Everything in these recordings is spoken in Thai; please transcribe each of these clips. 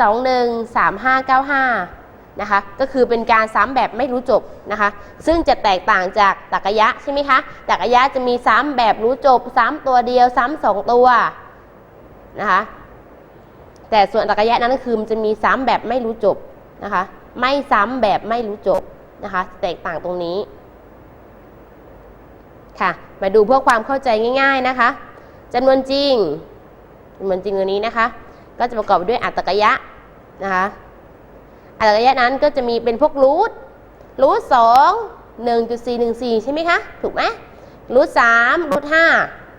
213595 นะคะ ก็คือเป็นการซ้ำแบบไม่รู้จบนะคะ ซึ่งจะแตกต่างจากตรรกะใช่ไหมคะตรรกะจะมีซ้ำแบบรู้จบ ซ้ำตัวเดียว ซ้ำสองตัวนะคะ แต่ส่วนตรรกะนั้นก็คือมันจะมีซ้ำแบบไม่รู้จบนะคะ ไม่ซ้ำแบบไม่รู้จบนะคะ แตกต่างตรงนี้ค่ะ มาดูเพื่อความเข้าใจง่าย ๆนะคะจำนวนจริงจำนวนจริงตัวนี้นะคะ ก็จะประกอบไปด้วยอัตตกยะนะคะอัตตกยะนั้นก็จะมีเป็นพวกรูทรูทสองหนึ่งจุดสี่หนึ่งสี่ใช่ไหมคะถูกไหมรูทสามรูทห้า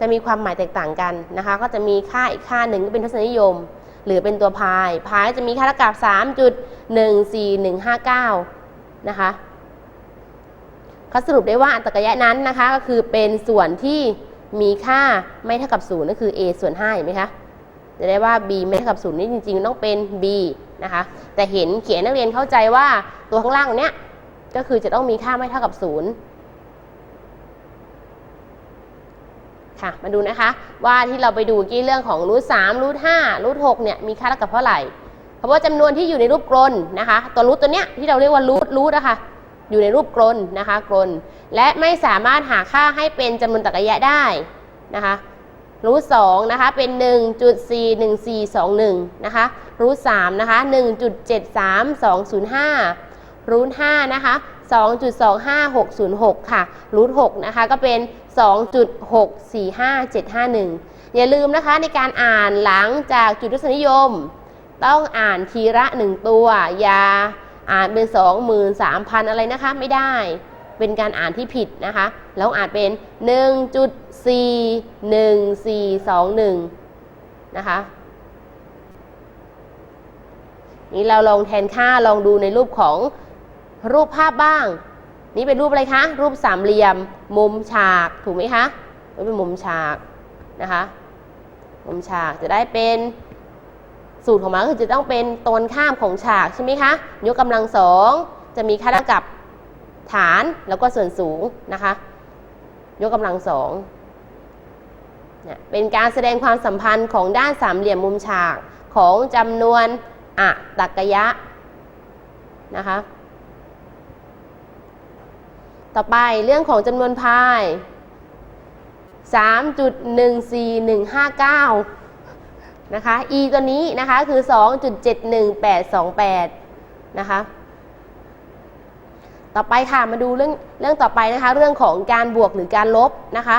จะมีความหมายแตกต่างกันนะคะ ก็จะมีค่าอีกค่าหนึ่งก็เป็นทศนิยม หรือเป็นตัวพาย พายจะมีค่าเท่ากับสามจุดหนึ่งสี่หนึ่งห้าเก้านะคะเขาสรุปได้ว่าอัตตกยะนั้นนะคะก็คือเป็นส่วนที่มีค่าไม่เท่ากับศูนย์ก็คือ a ส่วน5เห็นไหมคะ จะได้ว่า b ไม่เท่ากับศูนย์นี่จริงๆ ต้องเป็น b นะคะ แต่เห็นเขียนนักเรียนเข้าใจว่าตัวข้างล่างเนี้ยก็คือจะต้องมีค่าไม่เท่ากับศูนย์ค่ะ มาดูนะคะ ว่าที่เราไปดูกี้เรื่องของรูทสามรูทห้ารูทหกเนี่ยมีค่าเท่ากับเท่าไหร่ เพราะว่าจำนวนที่อยู่ในรูปกลนนะคะ ตัวรูทตัวเนี้ยที่เราเรียกว่ารูทรูทนะคะอยู่ในรูปกลนนะคะกลนและไม่สามารถหาค่าให้เป็นจำนวนตรรกยะได้นะคะ รูทสองนะคะเป็น 1.41421 นะคะรูทสามนะคะ 1.73205 รูทห้านะคะ 2.25606 ค่ะ รูทหกนะคะก็เป็น 2.645751 อย่าลืมนะคะในการอ่านหลังจากจุดทศนิยม ต้องอ่านทีละหนึ่งตัว อย่าอ่านเป็น 23,000 อะไรนะคะไม่ได้ เป็นการอ่านที่ผิดนะคะ แล้วอ่านเป็น 1.41421 นะคะ นี่เราลองแทนค่าลองดูในรูปของรูปภาพบ้าง นี่เป็นรูปอะไรคะ รูปสามเหลี่ยม มุมฉาก ถูกไหมคะนี่เป็นมุมฉากนะคะ มุมฉากจะได้เป็นสูตรของมันก็คือจะต้องเป็นตรงข้ามของฉากใช่ไหมคะ ยกกำลังสองจะมีค่าเท่ากับฐานแล้วก็ส่วนสูงนะคะ ยกกำลังสองเนี่ยเป็นการแสดงความสัมพันธ์ของด้านสามเหลี่ยมมุมฉากของจำนวนอะตักยะนะคะต่อไปเรื่องของจำนวนพาย 3.14159 นะคะ e ตัวนี้นะคะคือ 2.71828 นะคะ ต่อไปค่ะมาดูเรื่องเรื่องต่อไปนะคะ เรื่องของการบวกหรือการลบนะคะ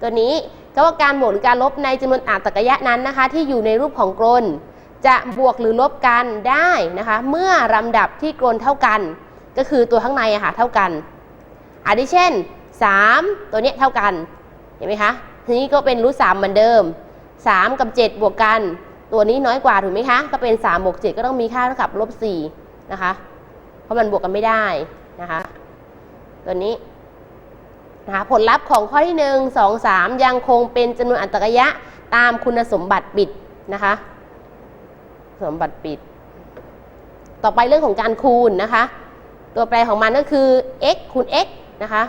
ตัวนี้ก็ว่าการบวกหรือการลบในจำนวนอาตรกยะนั้นนะคะ ที่อยู่ในรูปของกลนจะบวกหรือลบกันได้นะคะ เมื่อลำดับที่กลนเท่ากัน ก็คือตัวข้างในอะค่ะเท่ากันอาทิเช่น 3 ตัวเนี้ยเท่ากันเห็นไหมคะทีนี้ก็เป็นรูทสามเหมือนเดิม 3 กับ 7 บวกกัน ตัวนี้น้อยกว่าถูกไหมคะก็เป็น3บวก7ก็ต้องมีค่าเท่ากับลบ4นะคะ เพราะมันบวกกันไม่ได้ ตัวนี้นะคะผลลัพธ์ของข้อที่ 1 2 3 ยังคงเป็นจำนวนอัตรกยะตามคุณสมบัติปิดนะคะ สมบัติปิด ต่อไปเรื่องของการคูณนะคะ ตัวแปรของมันก็คือ x คูณ x นะคะ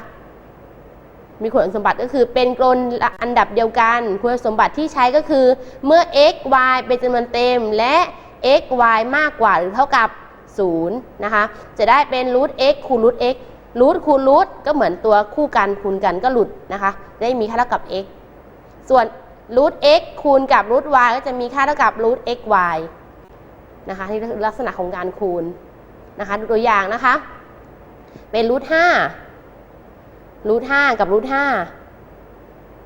มีคุณสมบัติก็คือเป็นกลนอันดับเดียวกัน คุณสมบัติที่ใช้ก็คือเมื่อ x y เป็นจำนวนเต็มและ x y มากกว่าหรือเท่ากับ 0 นะคะ จะได้เป็นรูท x คูณรูท x รูทคูณรูทก็เหมือนตัวคู่กันคูณกันก็หลุดนะคะได้มีค่าเท่ากับ x ส่วนรูท x คูณกับรูท y ก็จะมีค่าเท่ากับรูท x y นะคะนี่คือลักษณะของการคูณนะคะดูตัวอย่างนะคะ เป็นรูทห้ารูทห้ากับรูทห้า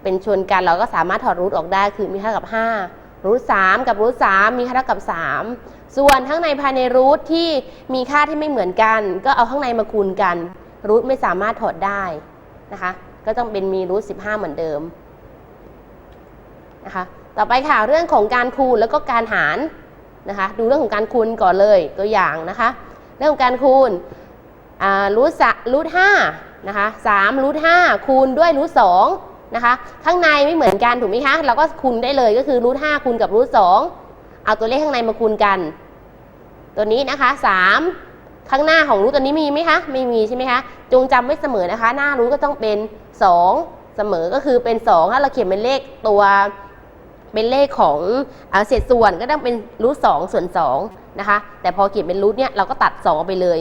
เป็นชนกันเราก็สามารถถอดรูทออกได้คือมีค่ากับ5รูทสามกับรูทสามมีค่าเท่ากับ3ส่วนข้างในภายในรูทที่มีค่าที่ไม่เหมือนกัน ก็เอาข้างในมาคูณกัน รูทไม่สามารถถอดได้นะคะ ก็ต้องเป็นมีรูท15เหมือนเดิมนะคะ ต่อไปค่ะเรื่องของการคูณแล้วก็การหารนะคะ ดูเรื่องของการคูณก่อนเลยตัวอย่างนะคะ เรื่องของการคูณรูทรูทห้านะคะสามรูทห้าคูณด้วยรูทสองนะคะ ข้างในไม่เหมือนกันถูกไหมคะ เราก็คูณได้เลยก็คือรูทห้าคูณกับรูทสองเอาตัวเลขข้างในมาคูณกัน ตัวนี้นะคะสาม ข้างหน้าของรูทตัวนี้มีไหมคะ ไม่มีใช่ไหมคะ จงจำไว้เสมอนะคะ หน้ารูทก็ต้องเป็น 2 เสมอ ก็คือเป็น 2 ถ้าเราเขียนเป็นเลขตัว เป็นเลขของเศษส่วนก็ต้องเป็นรูทสองส่วนสองนะคะ แต่พอเขียนเป็นรูทเนี่ยเราก็ตัดสองอกไปเลย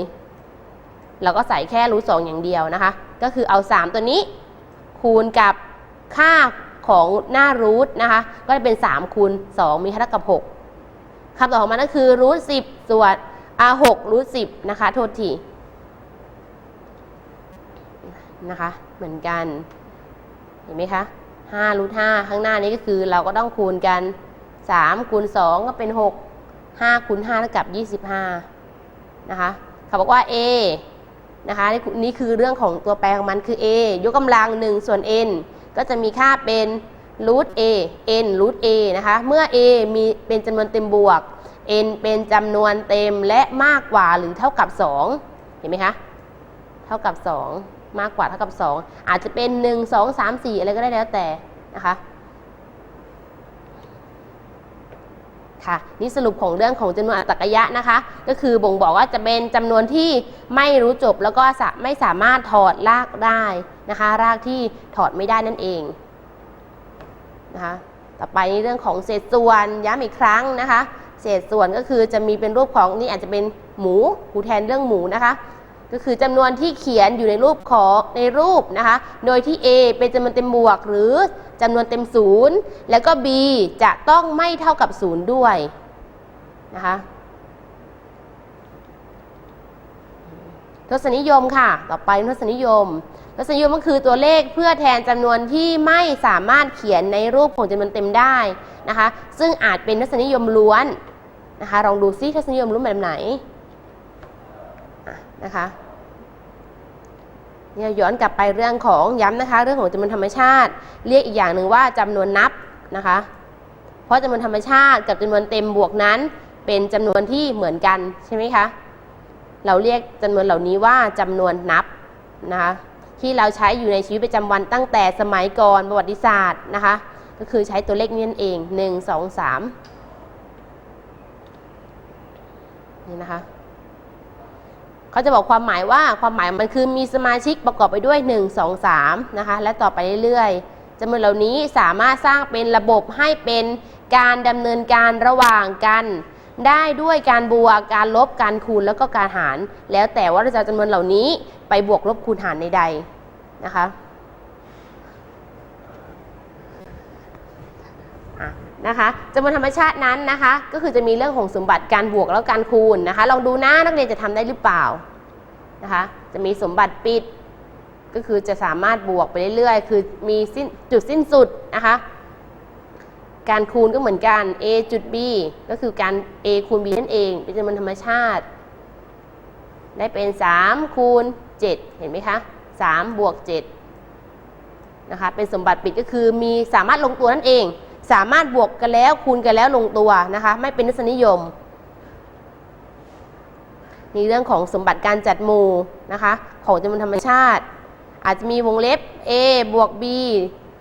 เราก็ใส่แค่รูทสองอย่างเดียวนะคะ ก็คือเอา 3 ตัวนี้ คูณกับค่าของหน้ารูทนะคะ ก็จะเป็น3คูณ2มีค่าเท่ากับ 6คำตอบของมันก็คือรูท10ส่วน อ่า6รูท10นะคะ โทษทีนะคะ เหมือนกัน เห็นไหมคะ5รูท5ข้างหน้านี้ก็คือเราก็ต้องคูณกัน3คูณ2ก็เป็น6 5คูณ5เท่ากับ25นะคะเขาบอกว่า a นะคะนี่นี่คือเรื่องของตัวแปรของมันคือ a ยกกำลัง1ส่วน n ก็จะมีค่าเป็นรูท a n รูท a นะคะ เมื่อ a มีเป็นจำนวนเต็มบวก n เป็นจำนวนเต็มและมากกว่าหรือเท่ากับ 2 เห็นไหมคะ เท่ากับ 2 มากกว่าเท่ากับ 2 อาจจะเป็น 1 2 3 4 อะไรก็ได้แล้วแต่นะคะค่ะนี่สรุปของเรื่องของจำนวนอัตตรกยะนะคะ ก็คือบ่งบอกว่าจะเป็นจำนวนที่ไม่รู้จบแล้วก็ไม่สามารถถอดรากได้นะคะ รากที่ถอดไม่ได้นั่นเองนะคะ ต่อไปในเรื่องของเศษส่วนย้ำอีกครั้งนะคะ เศษส่วนก็คือจะมีเป็นรูปของนี่อาจจะเป็นหมูครูแทนเรื่องหมูนะคะ ก็คือจำนวนที่เขียนอยู่ในรูปของในรูปนะคะ โดยที่ A เป็นจำนวนเต็มบวก หรือจำนวนเต็มศูนย์แล้วก็ B จะต้องไม่เท่ากับศูนย์ด้วยนะคะทศนิยมค่ะ ต่อไปทศนิยม ทศนิยมก็คือตัวเลขเพื่อแทนจำนวนที่ไม่สามารถเขียนในรูปของจำนวนเต็มได้นะคะ ซึ่งอาจเป็นทศนิยมล้วน นะคะลองดูซิทศนิยมล้วนแบบไหนะนะคะเนี่ยย้อนกลับไปเรื่องของย้ำนะคะ เรื่องของจำนวนธรรมชาติ เรียกอีกอย่างหนึ่งว่าจำนวนนับนะคะ เพราะจำนวนธรรมชาติกับจำนวนเต็มบวกนั้น เป็นจำนวนที่เหมือนกันใช่ไหมคะเราเรียกจำนวนเหล่านี้ว่าจำนวนนับนะคะที่เราใช้อยู่ในชีวิตประจำวันตั้งแต่สมัยก่อนประวัติศาสตร์นะคะ ก็คือใช้ตัวเลขนี้นั่นเอง 1 2 3 นี่นะคะเขาจะบอกความหมายว่าความหมายมันคือมีสมาชิกประกอบไปด้วย 1 2 3นะคะและต่อไปเรื่อยๆจำนวนเหล่านี้สามารถสร้างเป็นระบบให้เป็นการดำเนินการระหว่างกันได้ด้วยการบวกการลบการคูณแล้วก็การหาร แล้วแต่ว่าเราจะเอาจำนวนเหล่านี้ไปบวกลบคูณหารในใดนะคะ อะ นะคะจำนวนธรรมชาตินั้นนะคะ ก็คือจะมีเรื่องของสมบัติการบวกแล้วการคูณนะคะ ลองดูน้านักเรียนจะทำได้หรือเปล่านะคะ จะมีสมบัติปิด ก็คือจะสามารถบวกไปเรื่อยๆ คือมีสิ้นจุดสิ้นสุดนะคะ การคูณก็เหมือนกัน a จุด b ก็คือการ a คูณ b นั่นเอง เป็นจำนวนธรรมชาติ ได้เป็น 3 คูณ 7 เห็นไหมคะ3บวก7นะคะ เป็นสมบัติปิดก็คือมีสามารถลงตัวนั่นเอง สามารถบวกกันแล้วคูณกันแล้วลงตัวนะคะ ไม่เป็นทศนิยมนี่เรื่องของสมบัติการจัดหมู่นะคะ ของจำนวนธรรมชาติ อาจจะมีวงเล็บ a บวก b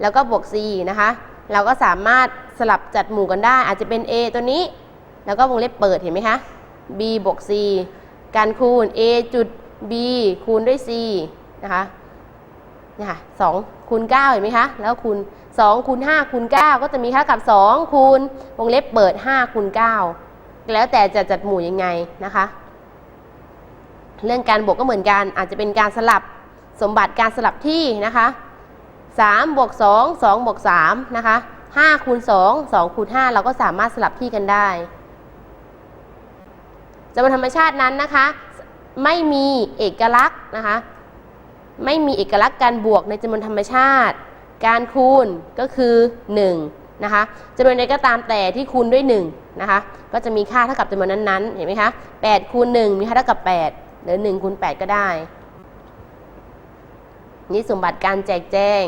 แล้วก็บวก c นะคะ เราก็สามารถสลับจัดหมู่กันได้ อาจจะเป็น a ตัวนี้ แล้วก็วงเล็บเปิดเห็นไหมคะ b บวก c การคูณ a จุด b คูณด้วย c นะคะเนี่ยค่ะสองคูณ9เห็นไหมคะ แล้วคูณ 2คูณ5คูณ9ก็จะมีค่ากับ 2คูณวงเล็บเปิด5คูณ9แล้วแต่จะจัดหมู่ยังไงนะคะ เรื่องการบวกก็เหมือนกัน อาจจะเป็นการสลับสมบัติการสลับที่นะคะ3บวก2 2บวก3นะคะ5คูณ2 2คูณ5เราก็สามารถสลับที่กันได้จำนวนธรรมชาตินั้นนะคะ ไม่มีเอกลักษณ์นะคะ ไม่มีเอกลักษณ์การบวกในจำนวนธรรมชาติ การคูณก็คือ1นะคะจำนวนใดก็ตามแต่ที่คูณด้วย1นะคะก็จะมีค่าเท่ากับจำนวนนั้นๆเห็นไหมคะ8คูณ1มีค่าเท่ากับ 8 หรือ1คูณ8ก็ได้ นี่สมบัติการแจกแจง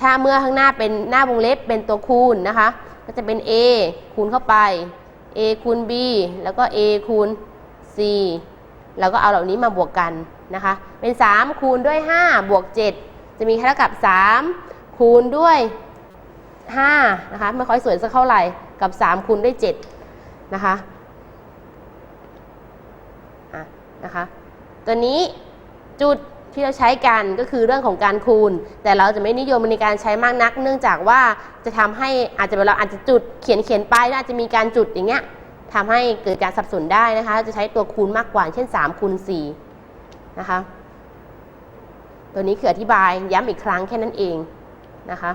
ถ้าเมื่อข้างหน้าเป็นหน้าวงเล็บเป็นตัวคูณนะคะ ก็จะเป็น a คูณเข้าไป a คูณ b แล้วก็ a คูณ c แล้วก็เอาเหล่านี้มาบวกกันนะคะ เป็น 3 คูณด้วย 5 บวก 7 จะมีค่าเท่ากับ 3 คูณด้วย5นะคะไม่ค่อยสวยสักเท่าไหร่กับ 3คูณด้วย7นะคะะนะคะตัวนี้จุดที่เราใช้กันก็คือเรื่องของการคูณ แต่เราจะไม่นิยมในการใช้มากนัก เนื่องจากว่าจะทำให้อาจจะเราอาจจะจุดเขียนเขียนไปแล้วอาจจะมีการจุดอย่างเงี้ยทำให้เกิดการสับสนได้นะคะ จะใช้ตัวคูณมากกว่า เช่น3คูณ4นะคะตัวนี้คืออธิบายย้ำอีกครั้งแค่นั้นเอง นะคะ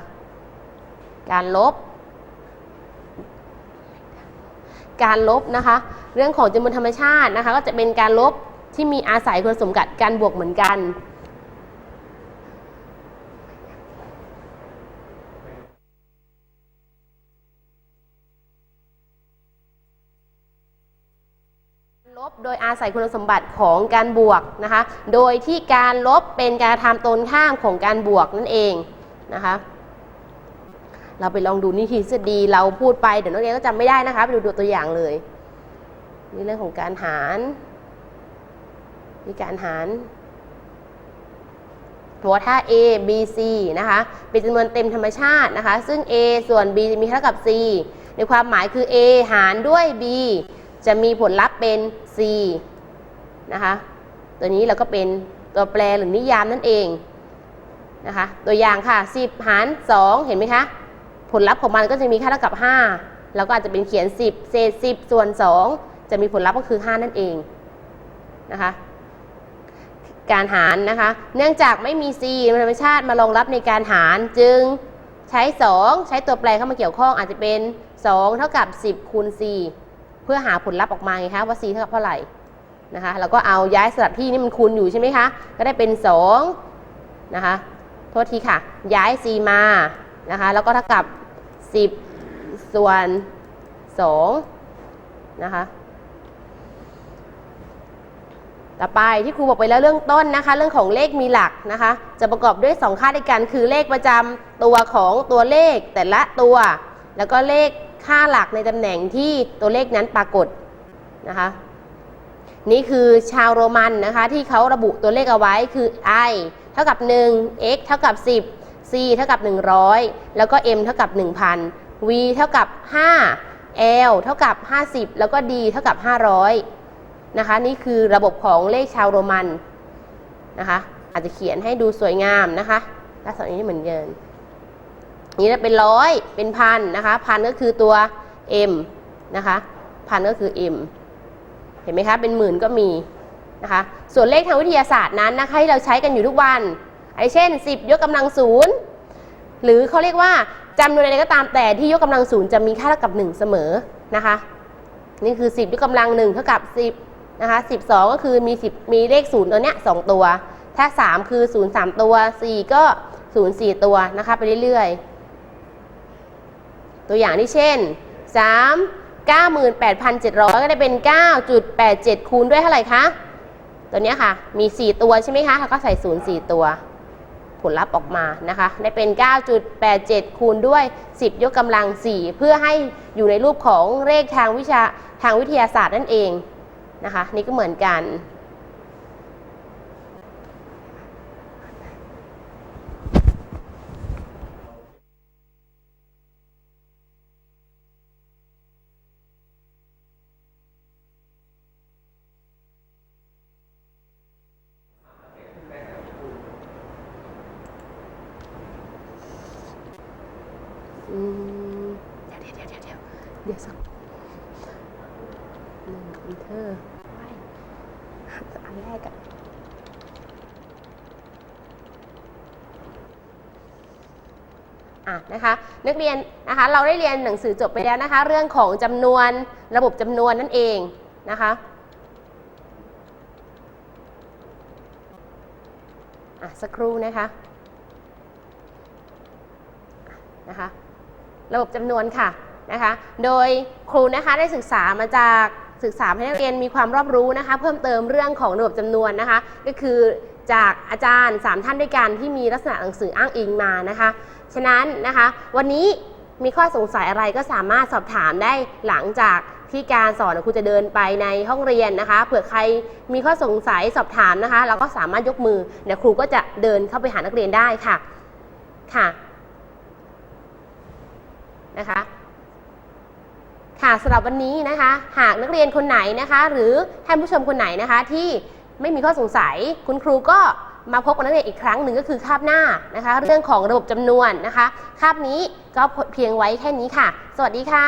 การลบ การลบนะคะ เรื่องของจำนวนธรรมชาตินะคะ ก็จะเป็นการลบที่มีอาศัยคุณสมบัติการบวกเหมือนกันลบโดยอาศัยคุณสมบัติของการบวกนะคะ โดยที่การลบเป็นการทำตรงข้ามของการบวกนั่นเอง นะคะ เราไปลองดูนิทฤษฎีเราพูดไปเดี๋ยวนักเรียนก็จำไม่ได้นะคะ ไปดูตัวอย่างเลยนี่เรื่องของการหารมีการหารบอกว่าถ้า a b c นะคะ เป็นจำนวนเต็มธรรมชาตินะคะ ซึ่ง a ส่วน b มีเท่ากับ c ในความหมายคือ a หารด้วย b จะมีผลลัพธ์เป็น c นะคะ ตัวนี้เราก็เป็นตัวแปรหรือนิยามนั่นเอง นะคะ ตัวอย่างค่ะ 10 หาร 2 เห็นไหมคะ ผลลัพธ์ของมันก็จะมีค่าเท่ากับ 5 แล้วก็อาจจะเป็นเขียน 10 เศษ 10 ส่วน 2 จะมีผลลัพธ์ก็คือ 5 นั่นเองนะคะ การหารนะคะ เนื่องจากไม่มี c ธรรมชาติมารองรับในการหารจึงใช้ 2 ใช้ตัวแปรเข้ามาเกี่ยวข้องอาจจะเป็น 2 เท่ากับ 10คูณ c เพื่อหาผลลัพธ์ออกมาไงคะว่า c เท่ากับเท่าไหร่นะคะแล้วก็เอาย้ายสลับที่นี่มันคูณอยู่ใช่ไหมคะ ก็ได้เป็น2นะคะ โทษทีค่ะ ย้าย c มานะคะ แล้วก็เท่ากับ 10 ส่วน2นะคะ ต่อไปที่ครูบอกไปแล้วเรื่องต้นนะคะ เรื่องของเลขมีหลักนะคะ จะประกอบด้วย 2 ค่าด้วยกัน คือเลขประจำตัวของตัวเลขแต่ละตัว แล้วก็เลขค่าหลักในตำแหน่งที่ตัวเลขนั้นปรากฏนะคะนี่คือชาวโรมันนะคะที่เขาระบุตัวเลขเอาไว้คือ i เท่ากับ 1 x เท่ากับ 10 c เท่ากับ 100 แล้วก็ m เท่ากับ 1000 v เท่ากับ 5 l เท่ากับ 50 แล้วก็ d เท่ากับ 500 นะคะ นี่คือระบบของเลขชาวโรมันนะคะ อาจจะเขียนให้ดูสวยงามนะคะลักษณะนี้เหมือนเดิมนี่จะเป็นร้อยเป็นพันนะคะพันก็คือตัว m นะคะพันก็คือ m เห็นไหมคะ เป็นหมื่นก็มี นะคะ ส่วนเลขทางวิทยาศาสตร์นั้นนะคะที่เราใช้กันอยู่ทุกวันไอเช่น 10 ยกกำลังศูนย์หรือเขาเรียกว่าจำนวนอะไรก็ตามแต่ที่ยกกำลังศูนย์จะมีค่าเท่ากับ 1 เสมอนะคะ นี่คือ 10 ยกกำลัง1เท่ากับ 10นะคะ12 ก็คือมี 10 มีเลข0ตัวเนี้ย2ตัว ถ้า 3 คือ 0 3 ตัว 4 ก็ 0 4 ตัวนะคะไปเรื่อยๆ ตัวอย่างที่เช่น 3 98,700 ก็ได้เป็น 9.87 คูณด้วยเท่าไหร่คะ ตัวนี้ค่ะ มี 4 ตัวใช่ไหมคะแล้วก็ใส่0 4ตัวผลลัพธ์ออกมานะคะ ได้เป็น 9.87 คูณด้วย 10 ยกกำลัง 4 เพื่อให้อยู่ในรูปของเลขทางวิชาทางวิทยาศาสตร์นั่นเองนะคะ นี่ก็เหมือนกัน เดี๋ยวเดี๋ยวเดี๋ยวเดี๋ยวเดี๋ยวสักหนึ่งคอมเทอร์ไปอันแรกอะอะนะคะนักเรียนนะคะเราได้เรียนหนังสือจบไปแล้วนะคะ เรื่องของจำนวนระบบจำนวนนั่นเองนะคะอะสักครู่นะคะนะคะ ระบบจำนวนค่ะนะคะ โดยครูนะคะได้ศึกษามาจากศึกษาให้นักเรียนมีความรอบรู้นะคะ เพิ่มเติมเรื่องของระบบจำนวนนะคะ ก็คือจากอาจารย์ 3 ท่านด้วยกันที่มีลักษณะหนังสืออ้างอิงมานะคะ ฉะนั้นนะคะ วันนี้มีข้อสงสัยอะไรก็สามารถสอบถามได้หลังจากที่การสอนครูจะเดินไปในห้องเรียนนะคะ เผื่อใครมีข้อสงสัยสอบถามนะคะ เราก็สามารถยกมือเดี๋ยวครูก็จะเดินเข้าไปหานักเรียนได้ค่ะค่ะ นะคะค่ะสำหรับวันนี้นะคะ หากนักเรียนคนไหนนะคะ หรือท่านผู้ชมคนไหนนะคะ ที่ไม่มีข้อสงสัย คุณครูก็มาพบกับนักเรียนอีกครั้งหนึ่งก็คือคาบหน้านะคะ เรื่องของระบบจำนวนนะคะ คาบนี้ก็เพียงไว้แค่นี้ค่ะ สวัสดีค่ะ